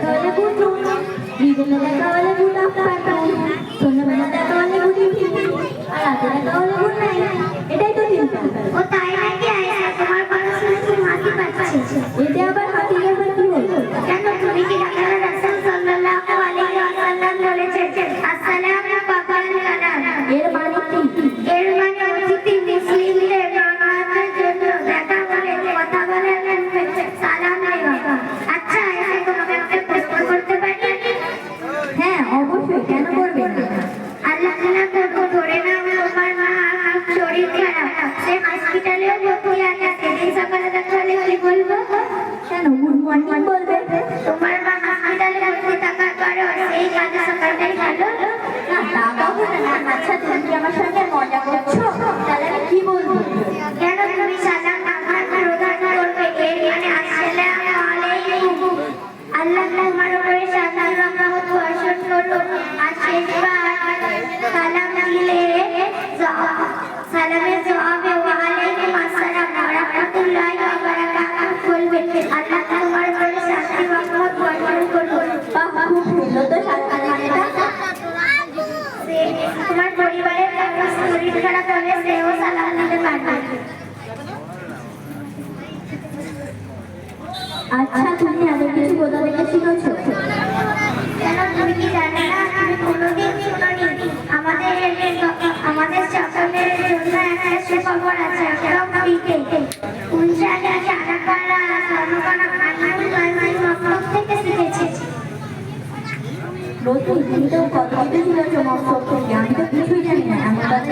Thank you. সেই সকালটাই ভালো। না, তা কখনো না। আচ্ছা তুমি কি আমার সঙ্গে মজা করছ? তাহলে আমি কি বলব? কেন তুমি সালাম আমার প্রদান করবে? এর মানে আসসালামু আলাইকুম আল্লাহ তোমার উপরে সালাম রহমত বর্ষণ করুন আর সালাম দিলে সালামের জবাবে ওয়া আলাইকুম আসসালাম ওয়া রাহমাতুল্লাহি ওয়া বারাকাতুহু বলবে আল্লাহ তোমার উপরে শান্তি রহমত বর্ষণ করুন বাহ খুব সুন্দর তো সাতকাল মানেটা সে তোমার পরিবারের কারও শরীর খারাপ হলে সেও সালাম দিতে পারবে আচ্ছা তুমি এত কিছু কোথা থেকে শিখেছো? কেন তুমি কি জানো না? তুমি কোনোদিন শুনোনি। আমাদের আমাদের সকলের জন্য একটা সুখবর আছে একদম ফ্রিতে উনসালা চারাকালা সর্বকানা খান্নাল মাইমাই মক্তব থেকে শিখেছি। রোজি তুমি তো কত কিছু শিখেছো মক্তব থেকে আমি তো কিছুই জানি না এমন কি